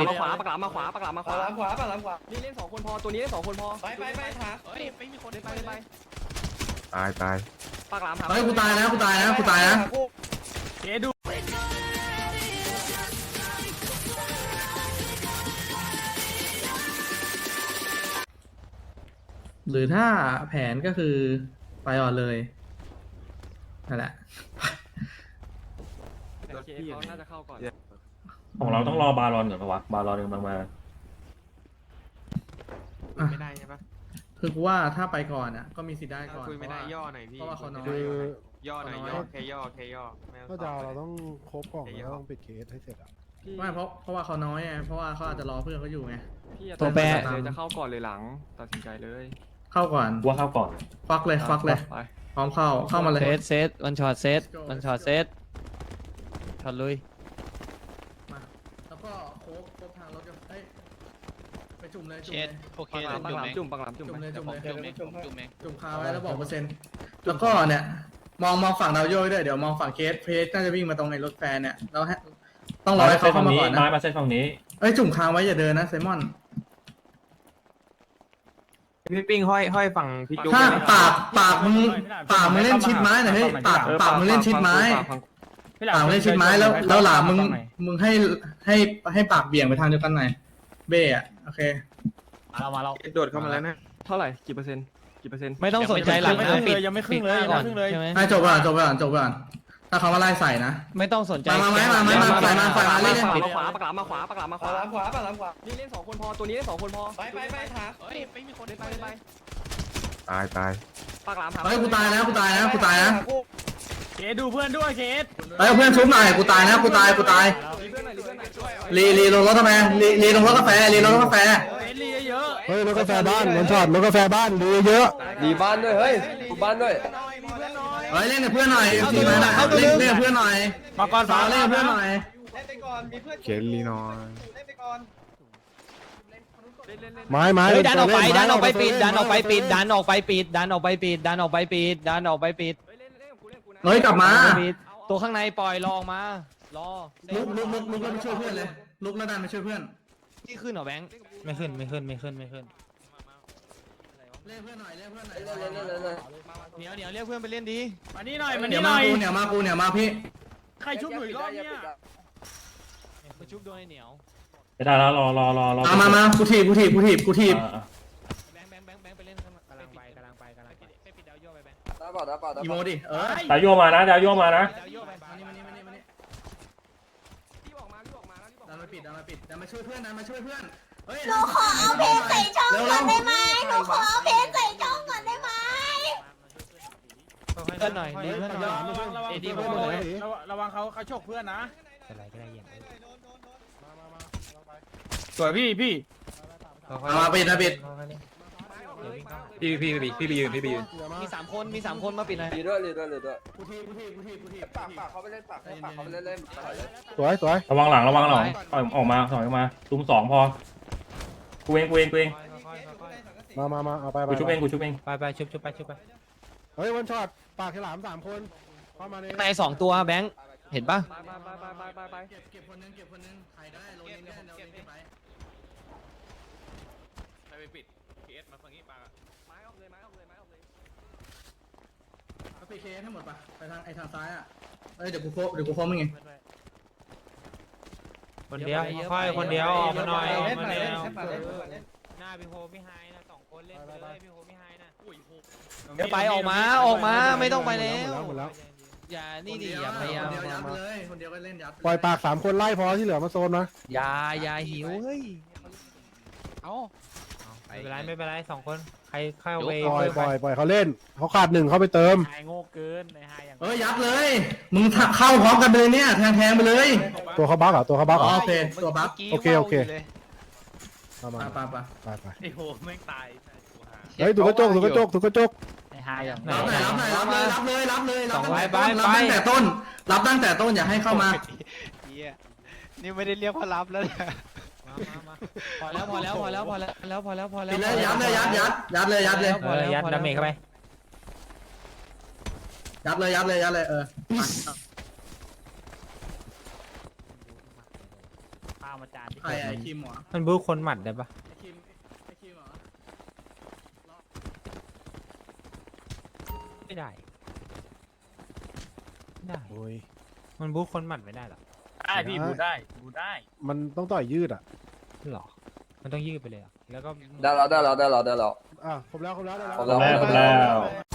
ลัมาขวาปักหลังมาขวาปักหลังมาขวาหลางขวาปักหลังขวานี่เล่นสองคนพอตัวนี้เล่นสองคนพอไปไปไปหาเฮ้ยไปมีคนเดินไปเดินไปตายตายปักหลังหาเฮ้ยกูตายนะกูตายนะกูตายนะเจดูหรือถ้าแผนก็คือไปอ่อนเลยนั่นแหละ โอเคเขาน่าจะเข้าก่อน ของเราต้องรอบารอนก่อนปะวะบารอนกำลังมา อ่ไม่ได้ใช่ปะคือกูว่าถ้าไปก่อนอะ ก็มีสิทธิ์ได้ก่อนคุยไม่ได้ย่อหน่อยพี่เพราะว่าเขาน้อยย่อหน่อยย่อหน่อยย่อแคย่อเคย่อเพราะก็อจะเราต้องครบก่อนแล้วต้องปิดเคสให้เสร็จอะไม่เพราะเพราะว่าเขาน้อยไงเพราะว่าเขาอาจจะรอเพื่อนเขาอยู่ไงตัวแปแปร รจะเข้าก่อนเลยหลัง ตัดสินใจเลยเข้าก่อนว่าเข้าก่อน ควักเลยควักเลยไปพร้อมเข้าเข้ามาเลย เซตเซตวันช็อตเซตวันช็อตเซตช็อตลุย กพกทางรถกับเอ้ยไปจุ่มเลยจุ่มเลยโอเคปังหลามจุ่มปังหลามจุ่มจุ่มเลยจุ่มเลยจุ่มเลย จุ่มเลยจุ่มคาไว้แล้วบอกเปอร์เซ็นต์แล้วก็เนี่ย มองมองฝั่งดาวโย่ด้วยเดี๋ยวมองฝั่งเคสเพสน่าจะวิ่งมาตรงในรถแฟนเนี่ยแล้วให้ต้องรอให้เขาเข้ามาก่อนนะไม้มาเส้นฝั่งนี้เอ้ยจุ่มคาไว้อย่าเดินนะไซมอน พี่ปิ้งห้อยห้อยฝั่งพี่จุ๊บถ้าปากปากมึงปากมึงเล่นชิดไม้หน่อยเฮ้ยปากปากมึงเล่นชิดไม้ พี่หลามไม่ไชิดไม้แล้วแล้วหลามมึงมึงให้ให้ให้ปากเบี่ยงไปทางเดียวกันหน่อยเบ้อะโอเคเรามาเราโดดเข้ามาแล้วนะเท่าไหร่กี่เปอร์เซ็นต์กี่เปอร์เซ็นต์ไม่ต้องสนใจหลังเลยยังไม่ครึ่งเลยยังไม่ครึ่งเลยใช่ไห้จบก่อนจบก่อนจบก่อนถ้าเขามาไล่ใส่นะไม่ต้องสนใจมาไหมมาไหมมาใส่มาใส่มาเล่นมาขวาปากหลามมาขวาปากหลามมาขวาปากหลามขวาปากหลามขวานี่เล่นสองคนพอตัวนี้เล่นสองคนพอไปไปไปขาเฮ้ยไม่มีคนดินไปดินไปตายตายปากหลามขาเฮ้ยกูตายนะกูตายนะกูตายนะ เคสดูเพื่อนด้วยเคสเฮ้ยเเพื่อนชุบหน่อยกูตายนะกูตายกูตายรีรีลงรถทำไมรีรีลงรถกาแฟรีลงรถกาแฟเคสรีเยอะเฮ้ยรถกาแฟบ้านเหมือนถอดรถกาแฟบ้านรีเยอะดีบ้านด้วยเฮ้ยกูบ้านด้วยเฮ้ยเล่นกับเพื่อนหน่อยดีไหมล่เล่นเล่นกับเพื่อนหน่อยมาก่อนสาวเล่นเพื่อนหน่อยเคสรีน้อยไม้ไม้เฮ้ยดันออกไปดันออกไปปิดดันออกไปปิดดันออกไปปิดดันออกไปปิดดันออกไปปิดดันออกไปปิด เฮ้ยกลับมาตัวข้างในปล่อยรอออกมา รอลุกลุกลุกลุกแล้วไปช่วยเพื่อนเลยลุกแล้วดันไปช่วยเพื่อนนี่ขึ้นหรอแบงค์ไม่ขึ้นไม่ขึ้นไม่ขึ้นไม่ขึ้นเรียกเพื่อนหน่อยเรียกเพื่อนหน่อยเดี๋ยวเดี๋ยวเรียกเพื่อนไปเล่นดีมานี่หน่อยมานี่หน่อยเหนียวมากูเหนียวมาพี่ใครชุบหนุ่ยรอบเนี้ยมาชุบโดนไอ้เหนียวไม่ได้แล้วรอรอรอรอมามากูถีบกูถีบกูถีบกูถีบาบอกนะบอกนะอีโมดิ เออดาวโยมานะดาวโยมานะดาวายไปมานี่มานี่มานี่มานี่รีบออกมารีบออกมานะรีบออกดันมาปิดดันมาปิดดันมาช่วยเพื่อนดันมาช่วยเพื่อน เฮ้ยหนูขอเอาเพลงใส่ช่องก่อนได้ไหมหนูขอเอาเพลงใส่ช่องก่อนได้ไหมเพื่อนหน่อยดีเพื่อนหน่อยระวังเอ็ดดี้ผมเลยระวังเขาเขาชกเพื่อนนะาะไรก็ได้เย็นสวยพี่พี่มาปิดนะปิด พี่พี่พี่พี่ไปยืนพี่ไปยืนมีสามคนมีสามคนมาปิดเลยลีดเดอร์ลีดเดอร์ลีดเดอร์กูทีกูทีกูทีกูทีปากปากเขาไปเล่นปากเขาไปเล่นเล่นสวยสวยระวังหลังระวังหลังถอยออกมาถอยออกมาซุ้มสองพอกูเองกูเองกูเองมามามาเอาไปไปกูชุบเองกูชุบเองไปไปชุบชุบไปชุบไปเฮ้ยวันช็อตปากฉลามสามคนเข้ามาในในสองตัวแบงค์เห็นปะไเก็บเก็บคนนึงเก็บคนนึงใครได้ลงเล่นเก็บไปไปปิด เคทั้งหมดปะไปทางไอทางซ้ายอะเอ้ยเดี๋ยวกูโคเดี๋ยวกูโคมึงไงคนเดียวค่อยคนเดียวออกมาหน่อยออกมาแล้วหน้าพี่โฮพี่ไฮนะสองคนเล่นไปเลยพี่โฮพี่ไฮนะเดี๋ยวไปออกมาออกมาไม่ต้องไปแล้วอย่านี่ดิอย่าพยายามยัดเลยคนเดียวก็เล่นยัดปล่อยปากสามคนไล่พอที่เหลือมาโซนนะอย่าอย่าหิวเฮ้ยเอา ไม่เป็นไรไม่เป็นไรสองคนใครเข้าไปปล่อยปล่อยปล่อยเขาเล่นเขาขาดหนึ่งเข้าไปเติมไาโง่เกินไนหาอย่างเอ้ยยับเลย มึงเข้าพร้อมกันเลยเนี่ยแทงแทงไปเลย ตัวเขาบั๊กเหรตัวเขาบั๊กเหรโอเคตัวบัฟกโอเคโอเคมาไปไปไปไปไอ้โหไม่ตายเฮ้ยถูกกระจกถูกกระจกถูกกระจกไนหาอย่างรับหน่อยรับหน่อยรับเลยรับเลยรับเลยรับตั้งแต่ต้รับตั้งแต่ต้นรับตั้งแต่ต้นอย่าให้เข้ามาเนี่ยนี่ไม่ได้เรียกว่ารับแล้วเนี่ย พอแล้วพอแล้วพอแล้วพอแล้วพอแล้วพอแล้วปิดเลยยัดเลยยัดยัดยัดเลยยัดเลยพอแล้วยัดดาเมจเข้าไปยัดเลยยัดเลยยัดเลยเออข้าวมาจานไอ้ไอ้คิมหรอมันบู๊คนหมัดได้ปะไอ้คิมไอ้คิมหรอไม่ได้ได้มันบู๊คนหมัดไม่ได้หรอ ได้พี่บูได้บูได้มันต้องต่อยยืดอะหรอ มันต้องยืดไปเลยเหรอแล้วก็ ได้แล้วได้แล้วได้แล้วได้แล้ว อะครบแล้วครบแล้วได้แล้ว ครบครบแล้วครบแล้ว